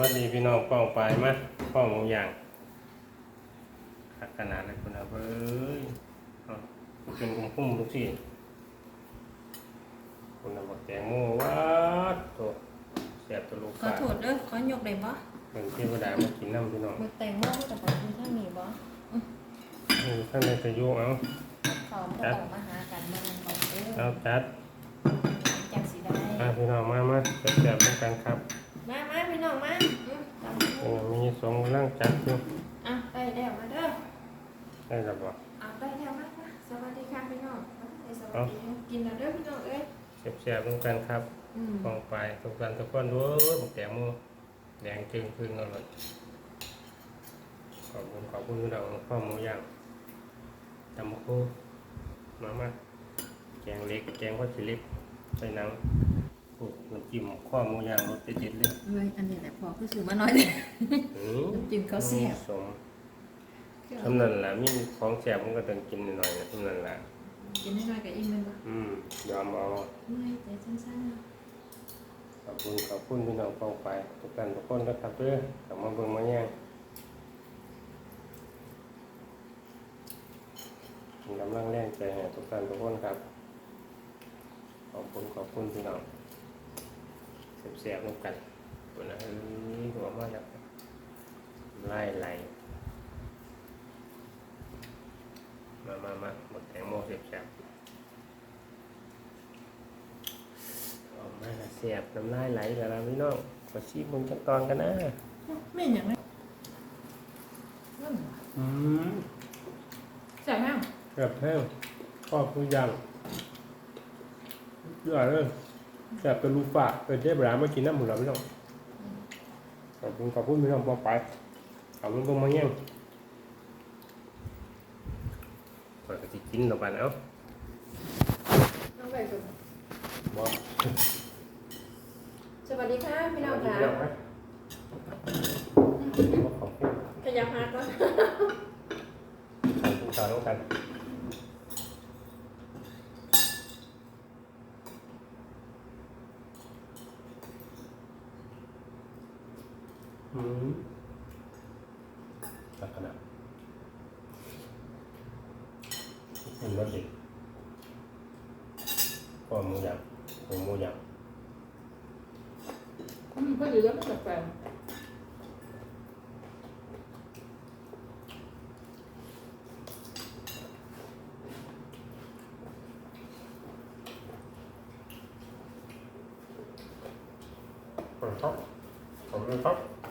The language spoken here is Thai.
วัสดีพี่น้องป้องปลายมาป้องหมูย่างขัดขนาดเลยคุณอาเบ้ยเอาเป็นกุ้งพุ่มทุกที่คุณอาบอกแตงโมวัดโตแสบตัวลูกขอโทษเด้อขอยกได้บ่เป็นเทวดามากินน้ำพี่น้องมึกแตงโมกับปลาทูท่านมีบ่นี่ท่านในจะโยกเอาเขาก็ต้องมาหากันมาบอกเด้เอาอจัดจังสิได้มาพี่น้องมามาแสบๆต้องกันครับ มามาพี่น้องมาอืมตามโอ้มีสองร่างจัดอยู่อะได้แล้วมาเด้อได้ระบอกเอาได้แล้วมามาสวัสดีค่ะพี่น้องเอาสวัสดีกินแล้วเด้อพี่น้องเอ้ยแสบๆต้องกันครับอืมป้องปลายทุกกันทุกคนด้วยบอกแตงโมแดงจึงพึ่งเอาเลยขอบคุณขอบคุณเราข้อหมูย่างตำมะคูมามาแกงเล็กแกงข้าวชิลิปใส่หนังผูกน้ำจิ้ม ข้อหมูย่างรสเด็ดๆเลยเอ้ยอันนี้แหละพอคือซื้อมาหน่อยเด้ออืมน้ำจิ้มข้าวแซ่บสมทำนั่นแหละมีของแซ่บมันก็ต้องกินหน่อยๆนะทำนั่นแหละกินน้อยๆกับอิ่มแม่นบ่อืมยอมเอาไม่ใจสั้นๆนะขอบคุณขอบคุณพี่น้องเป้าไปทุกท่านทุกคนนะครับเพื่อกลับมาเบิ่งมาแย่งเป็นกำลังแรงใจให้ทุกท่านทุกคนครับ ขอบคุณขอบคุณพี่น้อง เสียบๆร่วมกันตัวนะเอ้ยหัวมากแล้วไล่ไหลมามามาหมดแตงโมเสียบๆออกมาละเสียบน้ำลายไหลแล้วล่ะพี่น้องขอชี้มึงจักตอนกันนะไม่หยังนะนั่นอืมใส่แห้งเกือบแห้งพ่อคือยังยอดเลย แซ่บเป็นลูกปากเป็นเจ๊บรามากินน้ำหมูเราพี่น้องขอบคุณขอบคุณพี่น้องปอไปขอบคุณพวกมาเงี้ยเปิดกระติกินต่อไปแล้วน้องไปก่อนบอกสวัสดีค่ะพี่น้องค่ะพี่น้องไหมขอบคุณขยับหักแล้วขอบคุณต่อแล้วกันอืมลักษณะเป็น รสเด็ดก็หมูยำหัวหมูยอืมก็อยู่แล้วไม่แปลกำ